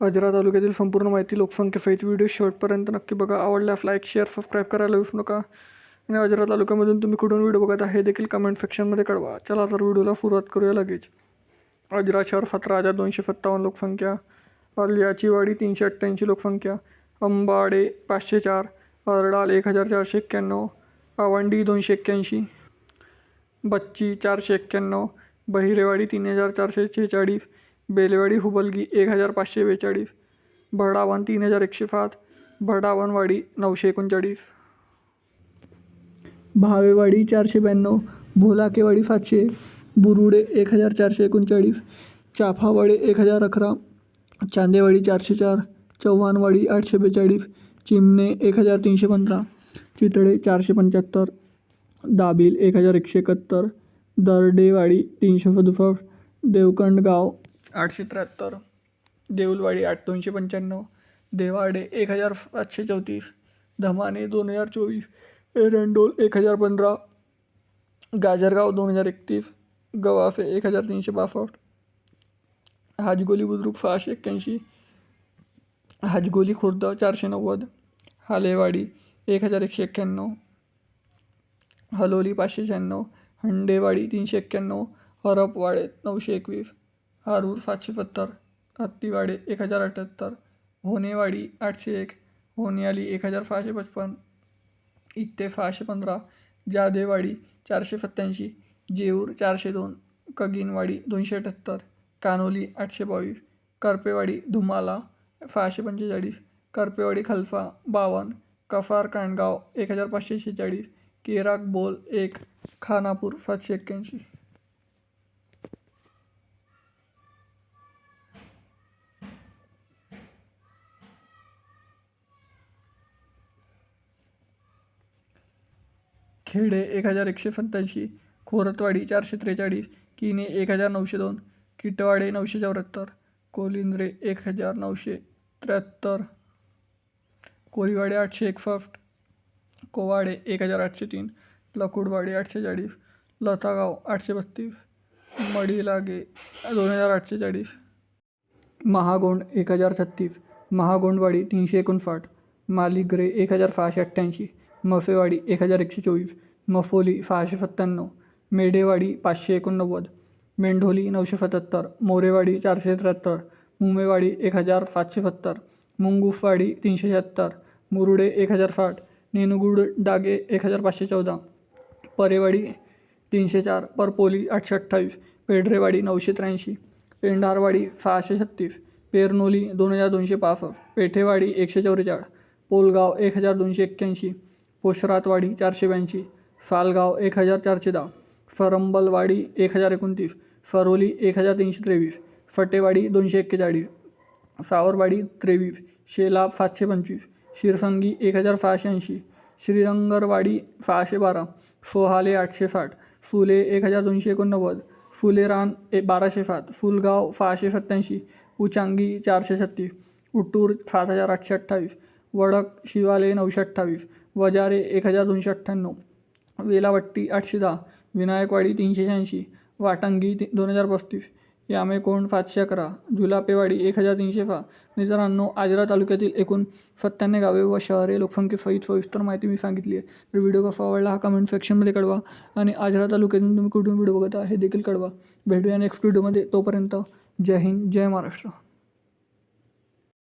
अजरा तालुक्यातील संपूर्ण माहिती लोकसंख्येसहित व्हिडिओ शेवटपर्यंत नक्की बघा. आवडल्यास लाईक शेअर सबस्क्राईब करायला विसरू नका. आणि अजरा तालुक्यामधून तुम्ही कुठून व्हिडिओ बघत आहे देखील कमेंट सेक्शनमध्ये कळवा. चला तर व्हिडिओला सुरुवात करूया लगेच. अजरा शहर सतरा हजार दोनशे सत्तावन्न लोकसंख्या. अलियाचीवाडी तीनशे अठ्ठ्याऐंशी लोकसंख्या. अंबाडे पाचशे चार. अरडाल एक हजार चारशे एक्क्याण्णव. आवंडी दोनशे एक्क्याऐंशी. बच्ची चारशे एक्क्याण्णव. बहिरेवाडी तीन हजार चारशे शेहेचाळीस. बेलवाडी हुबलगी एक हजार पाचशे बेचाळीस भडावन तीन हजार एकशे सात भडावनवाडी नऊशे एकोणचाळीस भावेवाडी चारशे ब्याण्णव भोलाकेवाडी सातशे बुरुडे एक हजार चारशे एकोणचाळीस चाफावाडे एक हजार अकरा चांदेवाडी चारशे चार चव्हाणवाडी आठशे बेचाळीस चिमणे एक हजार तीनशे पंधरा चितळे चारशे पंच्याहत्तर दाबिल एक हजार एकशे एकाहत्तर दर्डेवाडी तीनशे सदुसष्ट देवकंडगाव आठशे त्र्याहत्तर देऊलवाडी आठ दोनशे पंच्याण्णव देवाडे एक हजार पाचशे चौतीस धमाने दोन हजार चोवीस एरंडोल एक हजार पंधरा गाजरगाव दोन हजार एकतीस गवाफे एक हजार तीनशे बासष्ट हाजगोली बुद्रुक सहाशे एक्क्याऐंशी हाजगोली खुर्द चारशे नव्वद हालेवाडी एक हजार एकशे एक्क्याण्णव हलोली पाचशे शहाण्णव हंडेवाडी तीनशे एक्क्याण्णव हरपवाडे नऊशे एकवीस हारूर सातशे सत्तर हत्तीवाडे एक हजार अठ्ठ्याहत्तर होनेवाडी आठशे एक होनियाली एक हजार सहाशे पचपन इत्ते सहाशे पंधरा जादेवाडी चारशे सत्त्याऐंशी जेऊर चारशे दोन कगिनवाडी दोनशे अठ्ठ्याहत्तर कानोली आठशे बावीस करपेवाडी धुमाला सहाशे पंचेचाळीस करपेवाडी खलफा बावन्न कफार कांडगाव एक हजार पाचशे शेहेचाळीस केराक बोल एक खानापूर सातशे एक्क्याऐंशी खेडे एक हजार एकशे सत्त्याऐंशी खोरतवाडी चारशे त्रेचाळीस किने एक हजार नऊशे दोन किटवाडे नऊशे चौऱ्याहत्तर कोलिंद्रे एक हजार नऊशे त्र्याहत्तर कोळीवाडे आठशे एकसष्ट कोवाडे एक हजार आठशे तीन लकुडवाडी आठशे चाळीस लतागाव आठशे बत्तीस मडीलागे दोन हजार आठशे चाळीस महागोंड एक हजार छत्तीस महागोंडवाडी तीनशे एकोणसाठ मालिग्रे एक हजार सहाशे अठ्ठ्याऐंशी मफेवाडी एक हजार एकशे चोवीस मफोली सहाशे सत्त्याण्णव मेढेवाडी पाचशे एकोणनव्वद मेंढोली नऊशे सत्याहत्तर मोरेवाडी चारशे त्र्याहत्तर मुंबईवाडी एक हजार सातशे सत्तर मुंगुफवाडी तीनशे शहात्तर मुरुडे एक हजार साठ नेनुगुड डागे एक हजार पाचशे चौदा परेवाडी तीनशे चार परपोली आठशे अठ्ठावीस पेढरेवाडी नऊशे त्र्याऐंशी पेंढारवाडी सहाशे छत्तीस पेरनोली दोन हजार दोनशे पासष्ट पेठेवाडी एकशे चौवेचाळीस पोलगाव एक हजार दोनशे एक्क्याऐंशी पोशरातवाडी चारशे ब्याऐंशी सालगाव एक हजार चारशे दहा सरंबलवाडी एक हजार एकोणतीस सरोली एक हजार तीनशे तेवीस फटेवाडी दोनशे एक्केचाळीस सावरवाडी त्रेवीस शेलाब सातशे पंचवीस शिरसंगी एक हजार सहाशे ऐंशी श्रीरंगरवाडी सहाशे बारा सोहाले आठशे साठ फुले एक हजार दोनशे एकोणनव्वद फुलेरान ए बाराशे सात फुलगाव सहाशे सत्त्याऐंशी उचांगी चारशे छत्तीस उट्टूर सात हजार आठशे अठ्ठावीस वडक शिवाले नऊशे अठ्ठावीस वजारे एक हजार दोनशे अठ्ठ्याण्णव वेलावट्टी आठशे दहा विनायकवाडी तीनशे शहाऐंशी वाटंगी ती दोन हजार पस्तीस यामेकोंड सातशे अकरा जुलापेवाडी एक हजार तीनशे सहा मित्रांनो आजरा तालुक्यातील एकूण सत्त्याण्णव गावे व शहरे लोकसंख्येसहित सविस्तर माहिती मी सांगितली आहे. तर व्हिडिओ कसा आवडला हा कमेंट सेक्शनमध्ये कळवा आणि आजरा तालुक्यातून तुम्ही कुठून व्हिडिओ बघता हे देखील कळवा. भेटूया नेक्स्ट व्हिडिओमध्ये तोपर्यंत जय हिंद जय महाराष्ट्र.